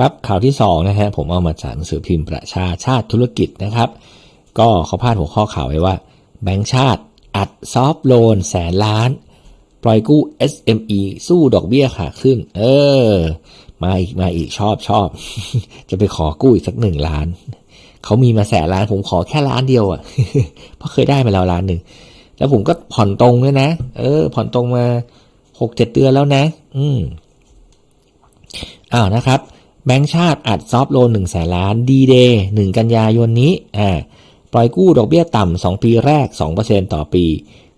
ครับข่าวที่สองนะฮะผมเอามาจากหนังสือพิมพ์ประชาชาติธุรกิจนะครับ ก็เขาพาดหัวข้อข่าวไว้ว่า แบงก์ชาติอัดซอฟต์โลนแสนล้าน ปล่อยกู้ SME สู้ดอกเบี้ยขาขึ้น เออ มาอีกมาอีกชอบชอบ จะไปขอกู้อีกสักหนึ่งล้าน เขามีมาแสนล้านผมขอแค่ล้านเดียวอะ่ะ เพราะเคยได้มาแล้วล้านหนึ่ง แล้วผมก็ผ่อนตรงด้วยนะ เออ ผ่อนตรงมาหกเจ็ดเดือนแล้วนะ อืมอ้าวนะครับ แบงก์ชาติอัดซอฟต์โลนหนึ่งแสนล้านดีเดย์หนึ่งกันยายนนี้อ่าปล่อยกู้ดอกเบี้ยต่ำสองปีแรก 2%ต่อปี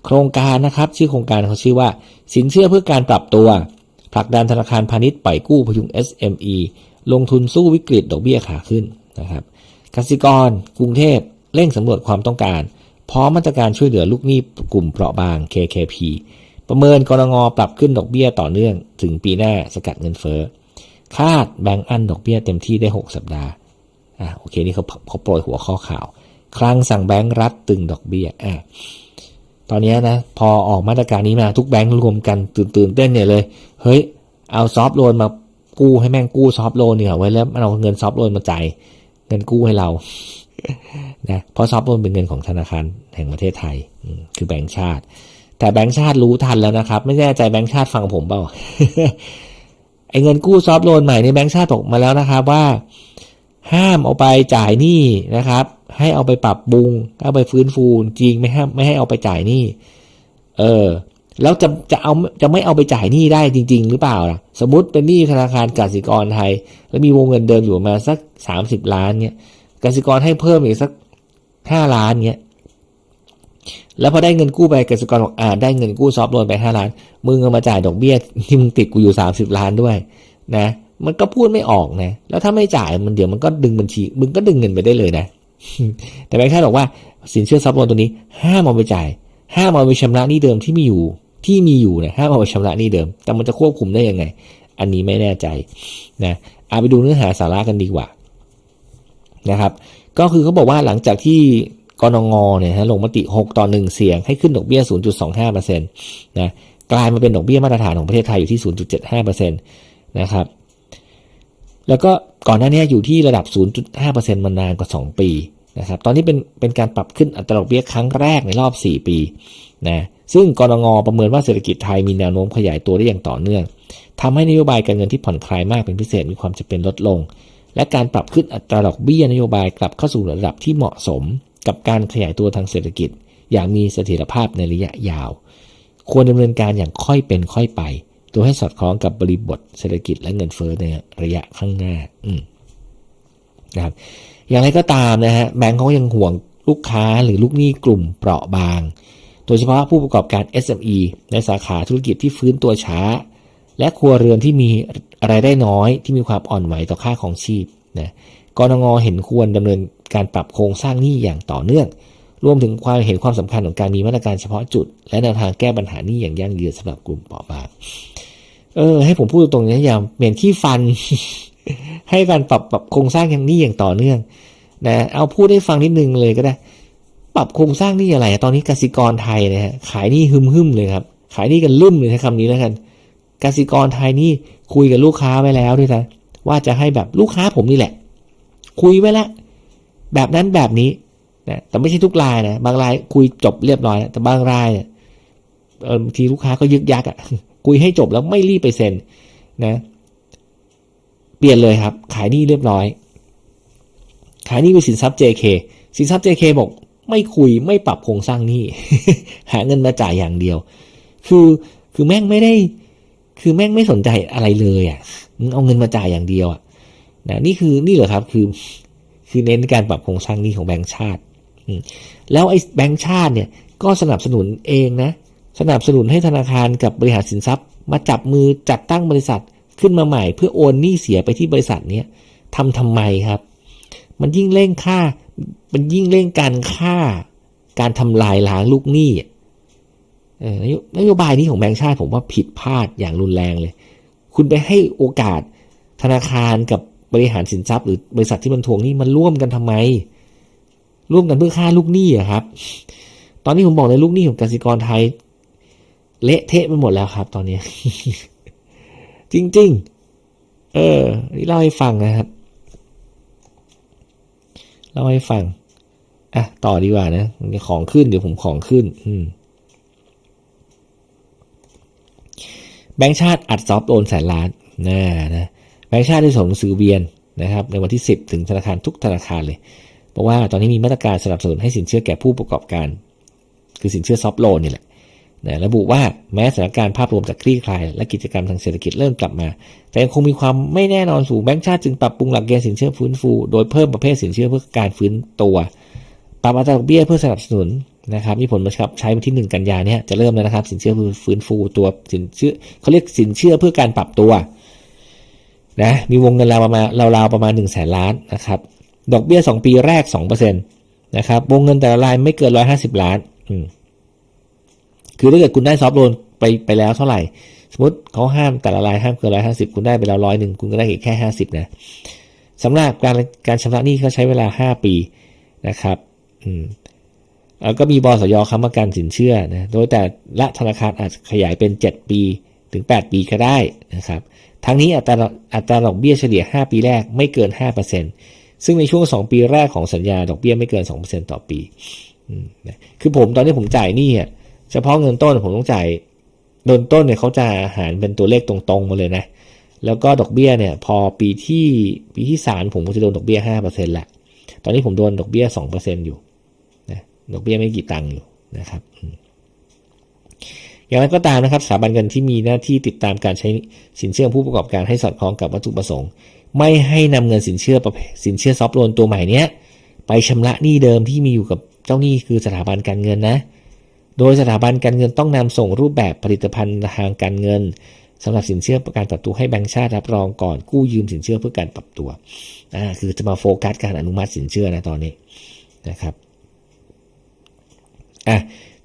โครงการนะครับชื่อโครงการเขาชื่อว่า สินเชื่อเพื่อการปรับตัว ผลักดันธนาคารพาณิชย์ปล่อยกู้พยุง SME ลงทุนสู้วิกฤตดอกเบี้ยขาขึ้นนะครับกสิกร กรุงเทพเร่งสำรวจความต้องการ พร้อมมาตรการช่วยเหลือลูกหนี้กลุ่มเปราะบาง KKP ประเมินกรงปรับขึ้นดอกเบี้ยต่อเนื่อง ถึงปีหน้าสกัดเงินเฟ้อ คาดแบงก์อันดอกเบี้ยเต็มที่ได้ 6 สัปดาห์อ่าโอเคนี่เขาเขาโปรยหัวข้อข่าว คลังสั่งแบงก์รัฐตึงดอกเบี้ยอ่าตอนนี้นะพอออกมาตรการนี้มาทุกแบงก์รวมกันตื่นตื่นเต้นเนี่ยเลย เฮ้ย เอาซอฟต์โลนมากู้ให้แม่งกู้ซอฟต์โลนเนี่ยไว้แล้วเอาเงินซอฟต์โลนมาจ่ายเงินกู้ให้เรานะเพราะซอฟต์โลนเป็นเงินของธนาคารแห่งประเทศไทยคือแบงก์ชาติ แต่แบงก์ชาติรู้ทันแล้วนะครับ ไม่แน่ใจแบงก์ชาติฟังผมเปล่า ไอ้เงินกู้ซอฟต์โลนใหม่ในแบงก์ชาติบอกมาแล้วนะครับว่า ห้ามเอาไปจ่ายหนี้นะครับ ให้เอาไปปรับปรุงเอาไปฟื้นฟูจริงไม่ห้ามไม่ให้เอาไปจ่ายหนี้เออแล้วจะจะเอาจะไม่เอาไปจ่ายหนี้ได้จริง ๆ หรือเปล่าล่ะ สมมติเป็นหนี้ธนาคารกสิกรไทย แล้วมีวงเงินเดิมอยู่มาสักสามสิบล้านเนี้ยกสิกรให้เพิ่มอีกสักห้าล้านเนี้ย แล้วพอได้เงินกู้ไปเกสิกรบอกอ่าได้เงินกู้ซอฟต์โลนไปห้าล้านมึงเอามาจ่ายดอกเบี้ยที่มึงติดกูอยู่สามสิบล้านด้วย นะ มันก็พูดไม่ออกนะ แล้วถ้าไม่จ่ายมันเดี๋ยวมันก็ดึงบัญชี มึงก็ดึงเงินไปได้เลยนะ แต่แบงค์ชาติบอกว่าสินเชื่อซับโลนตัวนี้ห้ามเอาไปจ่ายห้ามเอาไปชำระหนี้เดิมที่มีอยู่ที่มีอยู่นะห้ามเอาไปชำระหนี้เดิม แต่มันจะควบคุมได้ยังไง อันนี้ไม่แน่ใจนะเอาไปดูเนื้อหาสาระกันดีกว่านะครับ ก็คือเขาบอกว่าหลังจากที่ กรงงเนี่ยฮะลงมติ 6 ต่อ 1 เสียงให้ขึ้นดอกเบี้ย 0.25%นะกลายมาเป็นดอกเบี้ยมาตรฐานของประเทศไทยอยู่ที่ 0.75%นะครับแล้วก็ก่อนหน้านี้อยู่ที่ระดับ 0.5%มานานกว่า 2 ปีนะครับตอนนี้เป็นเป็นการปรับขึ้นอัตราดอกเบี้ยครั้งแรกในรอบ 4 ปีนะซึ่งกรงงประเมินว่าเศรษฐกิจไทยมีแนวโน้มขยายตัวได้อย่างต่อเนื่องทำให้นโยบายการเงินที่ผ่อนคลายมากเป็นพิเศษมีความจำเป็นลดลง และการปรับขึ้นอัตราดอกเบี้ยนโยบายกลับเข้าสู่ระดับที่เหมาะสม กับการขยายตัวทางเศรษฐกิจ อย่างมีเสถียรภาพในระยะยาว ควรดำเนินการอย่างค่อยเป็นค่อยไปโดยให้สอดคล้องกับบริบทเศรษฐกิจและเงินเฟ้อในระยะข้างหน้าอืนะครับอย่างไรก็ตามนะฮะแบงก์เขายังห่วงลูกค้าหรือลูกหนี้กลุ่มเปราะบาง โดยเฉพาะผู้ประกอบการ SME ในสาขาธุรกิจที่ฟื้นตัวช้า และครัวเรือนที่มีรายได้น้อยที่มีความอ่อนไหวต่อค่าของชีพนะ กรงงเห็นควรดำเนินการปรับโครงสร้างหนี้อย่างต่อเนื่อง รวมถึงความเห็นความสำคัญของการมีมาตรการเฉพาะจุด และแนวทางแก้ปัญหาหนี้อย่างยั่งยืนสำหรับกลุ่มเปราะบางเออ ให้ผมพูดตรงนี้อย่าเหม็นขี้ฟัน ให้การปรับปรับโครงสร้างอย่างนี้อย่างต่อเนื่อง นะ เอาพูดให้ฟังนิดนึงเลยก็ได้ ปรับโครงสร้างหนี้อะไร ตอนนี้กสิกรไทยนะฮะขายหนี้หึมหึมเลยครับ ขายหนี้กันลืมเลยใช้คำนี้แล้วกันกสิกรไทยนี่คุยกับลูกค้าไว้แล้วด้วยนะว่าจะให้แบบลูกค้าผมนี่แหละ คุยไว้แล้วแบบนั้นแบบนี้นะแต่ไม่ใช่ทุกรายนะบางรายคุยจบเรียบร้อยนะแต่บางรายเนี่ยบางทีลูกค้าก็ยึกยักอะ่ะคุยให้จบแล้วไม่รีบไปเซ็นนะเปลี่ยนเลยครับ ขายหนี้เรียบร้อย ขายหนี้เป็นสินทรัพย์ JK สินทรัพย์ JK บอกไม่คุยไม่ปรับโครงสร้างหนี้หาเงินมาจ่ายอย่างเดียว คือคือแม่งไม่ได้ คือแม่งไม่สนใจอะไรเลยอะมึงเอาเงินมาจ่ายอย่างเดียวอะ นะนี่คือนี่เหรอครับคือคือเน้นการปรับโครงสร้างหนี้ของแบงก์ชาติ แล้วไอ้แบงก์ชาติเนี่ยก็สนับสนุนเองนะ สนับสนุนให้ธนาคารกับบริหารสินทรัพย์ มาจับมือจัดตั้งบริษัทขึ้นมาใหม่ เพื่อโอนหนี้เสียไปที่บริษัทเนี้ยทำทำไมครับ มันยิ่งเร่งค่า มันยิ่งเร่งการฆ่า การทำลายล้างลูกหนี้นโยนโยบายนี้ของแบงก์ชาติผมว่าผิดพลาดอย่างรุนแรงเลย คุณไปให้โอกาสธนาคารกับ บริหารสินทรัพย์หรือบริษัทที่มันทวงหนี้มันร่วมกันทำไม ร่วมกันเพื่อฆ่าลูกหนี้อะครับ ตอนนี้ผมบอกเลยลูกหนี้ของกสิกรไทย เละเทะไปหมดแล้วครับ ตอนนี้ จริง ๆ เออ นี่เล่าให้ฟังนะครับเล่าให้ฟังอะต่อดีกว่านะของขึ้นเดี๋ยวผมของขึ้น อืมแบงค์ชาติอัดซอฟต์โอนแสนล้านนะนะ แบงค์ชาติได้ส่งหนังสือเวียนนะครับในวันที่ 10 ถึงธนาคารทุกธนาคารเลยบอกว่าตอนนี้มีมาตรการสนับสนุนให้สินเชื่อแก่ผู้ประกอบการ คือสินเชื่อซอฟโลนนี่แหละนะระบุว่าแม้สถานการณ์ภาพรวมจะคลี่คลาย และกิจกรรมทางเศรษฐกิจเริ่มกลับมา แต่ยังคงมีความไม่แน่นอนสูงแบงก์ชาติจึงปรับปรุงหลักเกณฑ์สินเชื่อฟื้นฟู โดยเพิ่มประเภทสินเชื่อเพื่อการฟื้นตัว ปรับอัตราดอกเบี้ยเพื่อสนับสนุนนะครับมีผลบังคับใช้วันที่ 1 กันยาเนี่ยจะเริ่มแล้วนะครับสินเชื่อฟื้นฟูตัวสินเชื่อเขาเรียกสินเชื่อเพื่อการปรับตัว นะมีวงเงินราวประมาณราวๆประมาณ1นึ่งแสนล้านนะครับดอกเบี้ย 2 ปีแรก2%นะครับวงเงินแต่ละรายไม่เกิน 150 ล้านอืมคือถ้าเกิดคุณได้ซอฟต์โลนไปไปแล้วเท่าไหร่ สมมติเขาห้ามแต่ละรายห้ามเกินร้อยห้าสิบคุณได้ไปแล้วร้อยหนึ่งคุณก็ได้แค่ห้าสิบนะสำหรับการการชำระหนี้เขาใช้เวลาห้าปีนะครับอืมแล้วก็มีบสยค้ำประกันสินเชื่อนะโดยแต่ละธนาคารอาจขยายเป็น 7 ปีถึง 8 ปีก็ได้นะครับ ทั้งนี้อัตราอัตราดอกเบี้ยเฉลี่ย 5 ปีแรกไม่เกิน 5%ซึ่งในช่วง 2 ปีแรกของสัญญาดอกเบี้ยไม่เกิน 2%ต่อปีคือผมตอนนี้ผมจ่ายหนี้อะเฉพาะเงินต้นผมต้องจ่ายโดนต้นเนี่ยเขาจะหารเป็นตัวเลขตรงๆมาเลยนะ แล้วก็ดอกเบี้ยเนี่ย พอปีที่ปีที่สามผมก็จะโดนดอกเบี้ยห้าเปอร์เซ็นต์ละ ตอนนี้ผมโดนดอกเบี้ยสองเปอร์เซ็นต์อยู่นะดอกเบี้ยไม่กี่ตังค์อยู่นะครับ อย่างไรก็ตามนะครับสถาบันเงินที่มีหน้าที่ติดตามการใช้สินเชื่อผู้ประกอบการให้สอดคล้องกับวัตถุประสงค์ ไม่ให้นำเงินสินเชื่อประเภทสินเชื่อซอฟต์โลนตัวใหม่เนี้ยไปชำระหนี้เดิมที่มีอยู่กับเจ้าหนี้คือสถาบันการเงินนะ โดยสถาบันการเงินต้องนำส่งรูปแบบผลิตภัณฑ์ทางการเงินสำหรับสินเชื่อประกันปรับตัวให้แบงก์ชาติรับรองก่อนกู้ยืมสินเชื่อเพื่อการปรับตัวอ่าคือจะมาโฟกัสการอนุมัติสินเชื่อนะตอนนี้นะครับอะ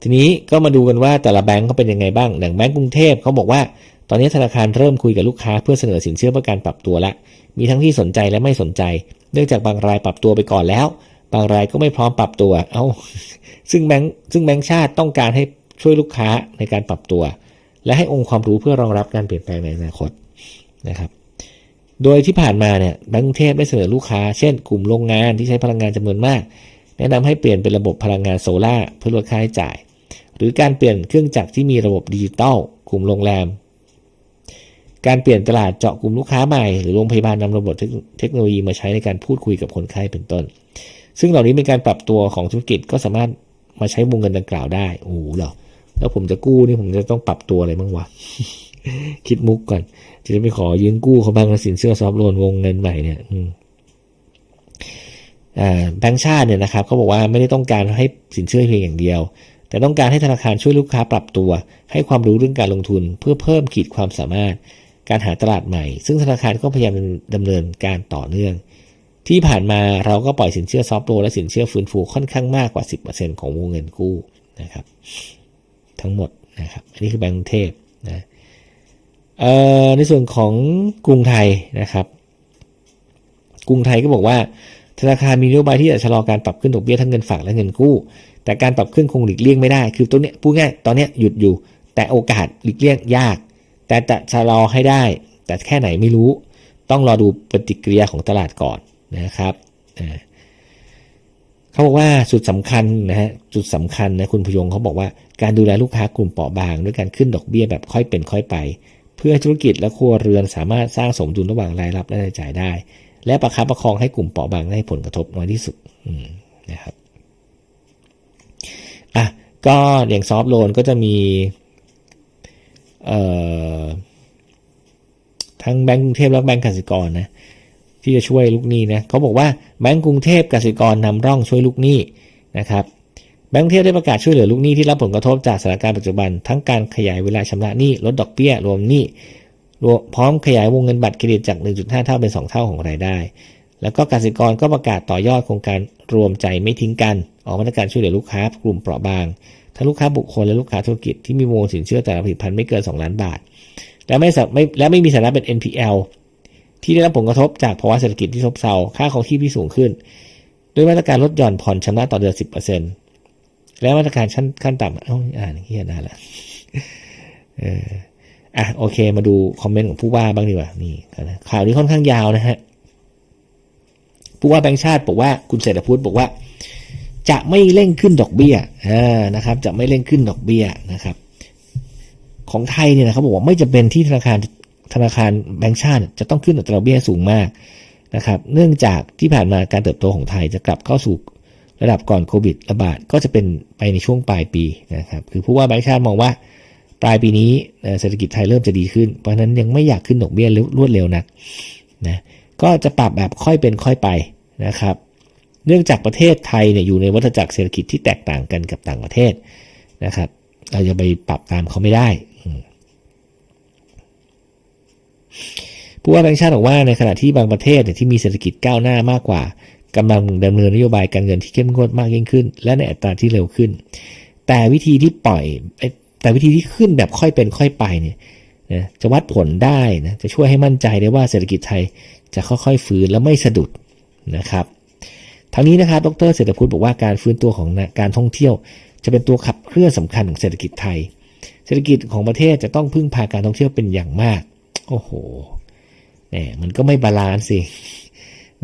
ทีนี้ก็มาดูกันว่าแต่ละแบงก์เขาเป็นยังไงบ้างอย่างแบงก์กรุงเทพเขาบอกว่า ตอนนี้ธนาคารเริ่มคุยกับลูกค้าเพื่อเสนอสินเชื่อเพื่อการปรับตัวละ มีทั้งที่สนใจและไม่สนใจ เนื่องจากบางรายปรับตัวไปก่อนแล้ว บางรายก็ไม่พร้อมปรับตัว เอา้า ซึ่งแบงค์ซึ่งแบงค์ชาติต้องการให้ช่วยลูกค้าในการปรับตัว และให้องค์ความรู้เพื่อรองรับการเปลี่ยนแปลงในอนาคตนะครับ โดยที่ผ่านมาเนี่ยแบงก์กรุงเทพได้เสนอลูกค้า เช่น กลุ่มโรงงานที่ใช้พลังงานจำนวนมาก แนะนำให้เปลี่ยนเป็นระบบพลังงานโซลา่าเพื่อลดค่าใช้จ่าย หรือการเปลี่ยนเครื่องจักรที่มีระบบดิจิตอลกลุ่มโรงแรม การเปลี่ยนตลาดเจาะกลุ่มลูกค้าใหม่ หรือโรงพยาบาลนำระบบเทคโนโลยีมาใช้ในการพูดคุยกับคนไข้เป็นต้น ซึ่งเหล่านี้เป็นการปรับตัวของธุรกิจก็สามารถมาใช้วงเงินดังกล่าวได้โอ้โหเหรอแล้วผมจะกู้นี่ผมจะต้องปรับตัวอะไรบ้างวะคิดมุกก่อน จะไปขอยืมกู้เขาบ้างสินเชื่อซอฟโลนวงเงินใหม่เนี่ยแบงก์ชาติเนี่ยนะครับเขาบอกว่าไม่ได้ต้องการให้สินเชื่อเพียงอย่างเดียว แต่ต้องการให้ธนาคารช่วยลูกค้าปรับตัว ให้ความรู้เรื่องการลงทุน เพื่อเพิ่มขีดความสามารถ การหาตลาดใหม่ ซึ่งธนาคารก็พยายามดำเนินการต่อเนื่อง ที่ผ่านมาเราก็ปล่อยสินเชื่อซอฟต์โลและสินเชื่อฟื้นฟูค่อนข้างมากกว่า 10%ของวงเงินกู้นะครับทั้งหมดนะครับอันนี้คือแบงก์กรุงเทพนะในส่วนของกรุงไทยนะครับ กรุงไทยก็บอกว่า ธนาคารมีนโยบายที่จะชะลอการปรับขึ้นดอกเบี้ยทั้งเงินฝากและเงินกู้ แต่การปรับขึ้นคงหลีกเลี่ยงไม่ได้ คือตัวเนี้ยพูดง่ายตอนเนี้ยหยุดอยู่ แต่โอกาสหลีกเลี่ยงยาก แต่จะชะลอให้ได้ แต่แค่ไหนไม่รู้ ต้องรอดูปฏิกิริยาของตลาดก่อนนะครับเขาบอกว่าจุดสำคัญนะฮะจุดสำคัญนะคุณพยงเขาบอกว่าการดูแลลูกค้ากลุ่มเปราะบาง ด้วยการขึ้นดอกเบี้ยแบบค่อยเป็นค่อยไป เพื่อธุรกิจและครัวเรือนสามารถสร้างสมดุลระหว่างรายรับและรายจ่ายได้ และประคับประคองให้กลุ่มเปราะบางได้ผลกระทบน้อยที่สุดนะครับอะก็อย่างซอฟโลนก็จะมีทั้งแบงก์กรุงเทพและแบงก์กสิกรนะที่จะช่วยลูกหนี้นะเขาบอกว่าแบงก์กรุงเทพกสิกรนำร่องช่วยลูกหนี้นะครับแบงก์กรุงเทพได้ประกาศช่วยเหลือลูกหนี้ที่รับผลกระทบจากสถานการณ์ปัจจุบัน ทั้งการขยายเวลาชำระหนี้ลดดอกเบี้ยรวมหนี้ รวมพร้อมขยายวงเงินบัตรเครดิตจาก 1.5 เท่าเป็น 2 เท่าของรายได้ แล้วก็กสิกรก็ประกาศต่อยอดโครงการรวมใจไม่ทิ้งกัน ออกมาตรการช่วยเหลือลูกค้ากลุ่มเปราะบาง ทั้งลูกค้าบุคคลและลูกค้าธุรกิจที่มีวงสินเชื่อแต่ละผลิตภัณฑ์ไม่เกิน 2 ล้านบาท และไม่ไม่และไม่มีสถานะเป็น NPL ที่ได้รับผลกระทบจากภาวะเศรษฐกิจที่ซบเซาค่าครองชีพที่สูงขึ้น ด้วยมาตรการลดหย่อนผ่อนชำระต่อเดือน10%และมาตรการชั้นขั้นต่ำเอ้าอ่านเฮียนานละเออ อะโอเค มาดูคอมเมนต์ของผู้ว่าบ้างดีกว่านี่นะข่าวนี้ค่อนข้างยาวนะฮะผู้ว่าแบงค์ชาติบอกว่าคุณเศรษฐพุทธบอกว่า จะไม่เร่งขึ้นดอกเบี้ยอ่านะครับ จะไม่เร่งขึ้นดอกเบี้ยนะครับ ของไทยเนี่ยนะเขาบอกว่าไม่จะเป็นที่ธนาคารธนาคารแบงก์ชาติจะต้องขึ้นอัตราดอกเบี้ยสูงมากนะครับ เนื่องจากที่ผ่านมาการเติบโตของไทยจะกลับเข้าสู่ระดับก่อนโควิดระบาดก็จะเป็นไปในช่วงปลายปีนะครับ คือผู้ว่าแบงก์ชาติมองว่า ปลายปีนี้เศรษฐกิจไทยเริ่มจะดีขึ้น เพราะฉะนั้นยังไม่อยากขึ้นดอกเบี้ยรวดเร็วนักนะก็จะปรับแบบค่อยเป็นค่อยไปนะครับ เนื่องจากประเทศไทยเนี่ยอยู่ในวัฏจักรเศรษฐกิจที่แตกต่างกันกับต่างประเทศนะครับ เราจะไปปรับตามเขาไม่ได้ผู้ว่าแบงค์ชาติบอกว่าในขณะที่บางประเทศเนี่ยที่มีเศรษฐกิจก้าวหน้ามากกว่ากำลังดำเนินนโยบายการเงินที่เข้มงวดมากยิ่งขึ้น และในอัตราที่เร็วขึ้น แต่วิธีที่ปล่อย แต่วิธีที่ขึ้นแบบค่อยเป็นค่อยไปเนี่ยนะจะวัดผลได้นะจะช่วยให้มั่นใจได้ว่าเศรษฐกิจไทยจะค่อยๆ ฟื้นและไม่สะดุดนะครับทั้งนี้นะครับดรเศรษฐพุทธบอกว่าการฟื้นตัวของการท่องเที่ยว จะเป็นตัวขับเคลื่อนสำคัญของเศรษฐกิจไทย เศรษฐกิจของประเทศจะต้องพึ่งพาการท่องเที่ยวเป็นอย่างมาก โอ้โหเนี่ยมันก็ไม่บาลานซ์สิ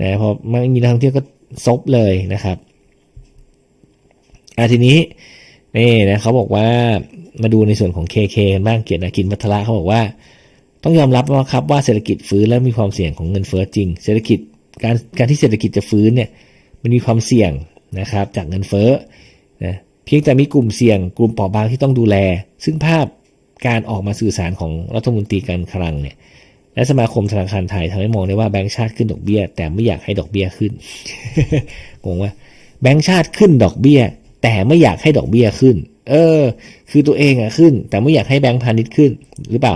นะพอไม่มีนักท่องเที่ยวก็ซบเลยนะครับอะทีนี้นี่นะเขาบอกว่า มาดูในส่วนของ KK กันบ้างเกียรตินากินพัทระเขาบอกว่า ต้องยอมรับว่าครับว่าเศรษฐกิจฟื้นและมีความเสี่ยงของเงินเฟ้อจริง เศรษฐกิจการการที่เศรษฐกิจจะฟื้นเนี่ยมันมีความเสี่ยงนะครับจากเงินเฟ้อนะเพียงแต่มีกลุ่มเสี่ยง กลุ่มเปราะบางที่ต้องดูแล ซึ่งภาพการออกมาสื่อสารของรัฐมนตรีการคลังเนี่ยและสมาคมธนาคารไทยทำให้มองได้ว่าแบงก์ชาติขึ้นดอกเบี้ย แต่ไม่อยากให้ดอกเบี้ยขึ้นงงว่าแบงก์ชาติขึ้นดอกเบี้ย แต่ไม่อยากให้ดอกเบี้ยขึ้น เออ คือตัวเองอะขึ้น แต่ไม่อยากให้แบงก์พาณิชย์ขึ้นหรือเปล่า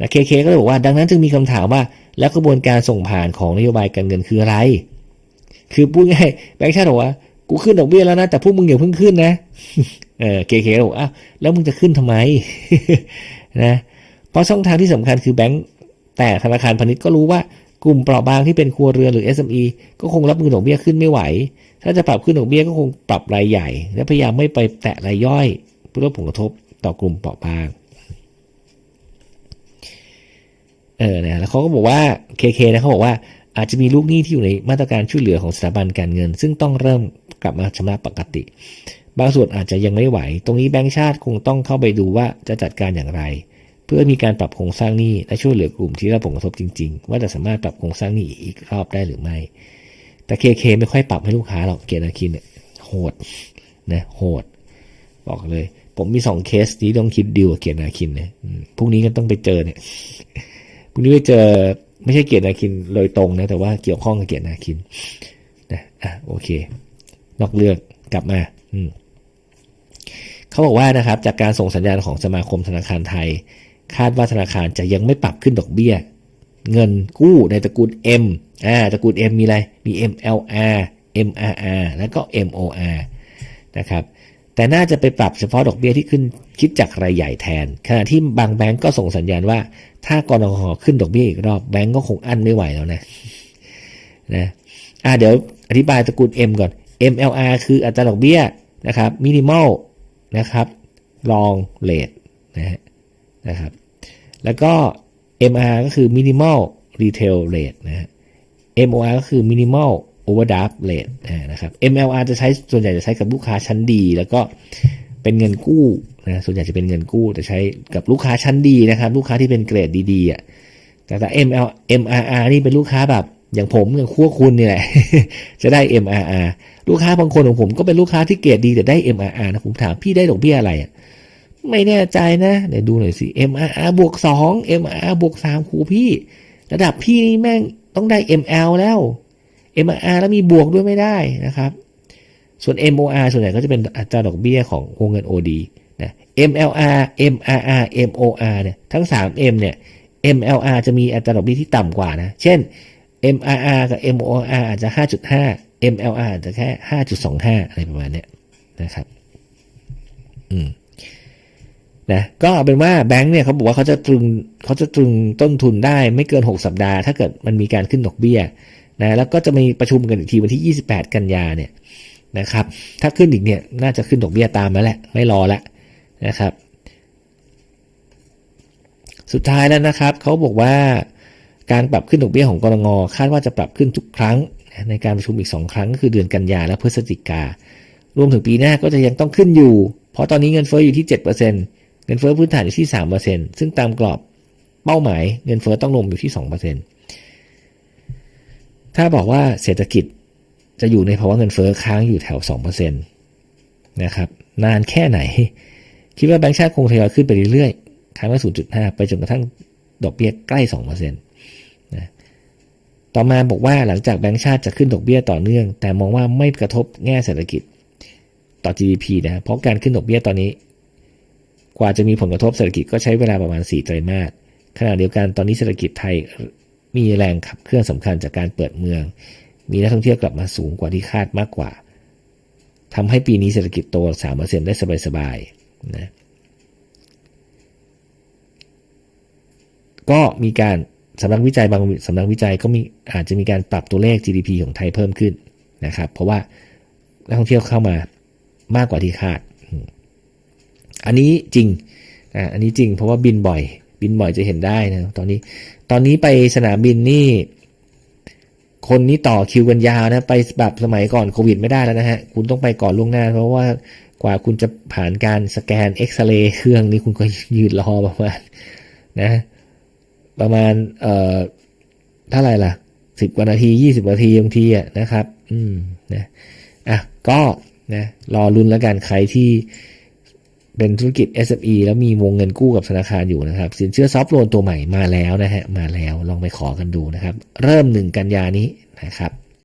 นะเคเคก็เลยบอกว่าดังนั้นจึงมีคำถามว่า แล้วกระบวนการส่งผ่านของนโยบายการเงินคืออะไร คือพูดง่ายแบงก์ชาติบอกว่ากูขึ้นดอกเบี้ยแล้วนะแต่พวกมึงอย่าเพิ่งขึ้นนะเออเคเคบอกอ้าวแล้วมึงจะขึ้นทำไมนะเพราะช่องทางที่สำคัญคือแบงก์แต่ธนาคารพาณิชย์ก็รู้ว่า กลุ่มเปราะบางที่เป็นครัวเรือนหรือ SME ก็คงรับมือดอกเบี้ยขึ้นไม่ไหว ถ้าจะปรับขึ้นดอกเบี้ยก็คงปรับรายใหญ่ และพยายามไม่ไปแตะรายย่อยเพื่อลดผลกระทบต่อกลุ่มเปราะบาง เออเนี่ยแล้วเขาก็บอกว่า KK นะเขาบอกว่าอาจจะมีลูกหนี้ที่อยู่ในมาตรการช่วยเหลือของสถาบันการเงิน ซึ่งต้องเริ่มกลับมาชำระปกติ บางส่วนอาจจะยังไม่ไหว ตรงนี้แบงก์ชาติคงต้องเข้าไปดูว่าจะจัดการอย่างไร พื่อมีการปรับโครงสร้างหนี้และช่วยเหลือกลุ่มที่ได้ผลกระทบจริง ๆ ว่าจะสามารถปรับโครงสร้างหนี้อีกรอบได้หรือไม่ แต่เคเคไม่ค่อยปรับให้ลูกค้าหรอกเกียรตินาคินเนี่ยโหดนะโหด บอกเลย ผมมีสองเคสนี้ต้องคิดดีกว่าเกียรตินาคินนะพรุ่งนี้ก็ต้องไปเจอเนี่ยพรุ่งนี้ไปเจอไม่ใช่เกียรตินาคินโดยตรงนะแต่ว่าเกี่ยวข้องกับเกียรตินาคินนะอะโอเค นอกเรื่องกลับมา อืมเขาบอกว่านะครับ จากการส่งสัญญาณของสมาคมธนาคารไทย คาดว่าธนาคารจะยังไม่ปรับขึ้นดอกเบี้ย เงินกู้ในตระกูล M อ่าตระกูล M มีอะไร มี MLR MRR แล้วก็ MOR นะครับแต่น่าจะไปปรับเฉพาะดอกเบี้ยที่ขึ้นคิดจากรายใหญ่แทน ขณะที่บางแบงก์ก็ส่งสัญญาณว่า ถ้ากรนงขึ้นดอกเบี้ยอีกรอบแบงก์ก็คงอั้นไม่ไหวแล้วนะนะอ่าเดี๋ยวอธิบายตระกูล M ก่อน MLR คืออัตราดอกเบี้ยนะครับมินิมอลนะครับลองเลทนะฮะนะครับ แล้วก็ MR ก็คือ minimal retail rate นะ MOR ก็คือ minimal overdraft rate นะครับ MLR จะใช้ส่วนใหญ่จะใช้กับลูกค้าชั้นดี แล้วก็เป็นเงินกู้นะส่วนใหญ่จะเป็นเงินกู้จะใช้กับลูกค้าชั้นดีนะครับ ลูกค้าที่เป็นเกรดดีๆอะแต่แต่ ML MRR นี่เป็นลูกค้าแบบอย่างผมอย่างขั้วคุณนี่แหละ จะได้ MRR ลูกค้าบางคนของผมก็เป็นลูกค้าที่เกรดดีแต่ได้ MRR นะผมถามพี่ได้ดอกเบี้ยอะไรอะ ไม่แน่ใจนะเดี๋ยวดูหน่อยสิ MRR บวกสอง MRR บวกสามครูพี่ ระดับพี่นี่แม่งต้องได้ ML แล้ว MRR แล้วมีบวกด้วยไม่ได้นะครับ ส่วน MOR ส่วนใหญ่ก็จะเป็นอัตราดอกเบี้ยของวงเงิน OD นะ MLR MRR MOR เนี่ยทั้ง 3M เนี่ย MLR จะมีอัตราดอกเบี้ยที่ต่ำกว่านะ เช่น MRR กับ MOR อาจจะ 5.5 MLR อาจจะแค่ 5.25 อะไรประมาณเนี้ยนะครับ อืม นะก็เป็นว่าแบงค์เนี่ยเขาบอกว่าเขาจะตรึงเขาจะตรึงต้นทุนได้ไม่เกิน 6 สัปดาห์ ถ้าเกิดมันมีการขึ้นดอกเบี้ยนะแล้วก็จะมีประชุมกันอีกทีวันที่ 28 กันยาเนี่ยนะครับ ถ้าขึ้นอีกเนี่ยน่าจะขึ้นดอกเบี้ยตามแล้วแหละ ไม่รอแล้วนะครับ สุดท้ายแล้วนะครับเขาบอกว่าการปรับขึ้นดอกเบี้ยของกรงงคาดว่าจะปรับขึ้นทุกครั้ง ในการประชุมอีก 2 ครั้งก็คือเดือนกันยาและพฤศจิกา รวมถึงปีหน้าก็จะยังต้องขึ้นอยู่ เพราะตอนนี้เงินเฟ้ออยู่ที่ 7%เเงินเฟ้อพื้นฐานอยู่ที่ 3%ซึ่งตามกรอบเป้าหมายเงินเฟ้อต้องลงอยู่ที่ 2%ถ้าบอกว่าเศรษฐกิจจะอยู่ในภาวะเงินเฟ้อค้างอยู่แถว 2%นะครับ นานแค่ไหน คิดว่าแบงก์ชาติคงทยอยขึ้นไปเรื่อยๆค้างไว้0.5 ไปจนกระทั่งดอกเบี้ยใกล้ 2%นะต่อมาบอกว่าหลังจากแบงก์ชาติจะขึ้นดอกเบี้ยต่อเนื่อง แต่มองว่าไม่กระทบแง่เศรษฐกิจต่อ GDP นะ เพราะการขึ้นดอกเบี้ยตอนนี้ ว่าจะมีผลกระทบเศรษฐกิจก็ใช้เวลาประมาณ 4 ไตรมาสขณะเดียวกันตอนนี้เศรษฐกิจไทยมีแรงขับเคลื่อนสำคัญจากการเปิดเมือง มีนักท่องเที่ยวกลับมาสูงกว่าที่คาดมากกว่าทำให้ปีนี้เศรษฐกิจโต 3%ได้สบายๆนะก็มีการสำนักวิจัยบางสำนักวิจัยก็มีอาจจะมีการปรับตัวเลข GDP ของไทยเพิ่มขึ้นนะครับ เพราะว่านักท่องเที่ยวเข้ามามากกว่าที่คาด อันนี้จริงอ่าอันนี้จริงเพราะว่าบินบ่อย บินบ่อยจะเห็นได้นะตอนนี้ ตอนนี้ไปสนามบินนี่ คนนี้ต่อคิวกันยาวนะไปแบบสมัยก่อนโควิดไม่ได้แล้วนะฮะคุณต้องไปก่อนล่วงหน้า เพราะว่ากว่าคุณจะผ่านการสแกนเอ็กซเรย์เครื่องนี้คุณก็ยืนรอประมาณนะ ประมาณเอ่อเท่าไหร่ล่ะสิบกว่านาทียี่สิบนาทีบางทีอะนะครับ อืมนะอะก็นะรอรุนแล้วกันใครที่ เป็นธุรกิจ SME แล้วมีวงเงินกู้กับธนาคารอยู่นะครับ สินเชื่อซอฟท์โลนตัวใหม่มาแล้วนะฮะมาแล้วลองไปขอกันดูนะครับ เริ่มหนึ่งกันยานี้นะครับ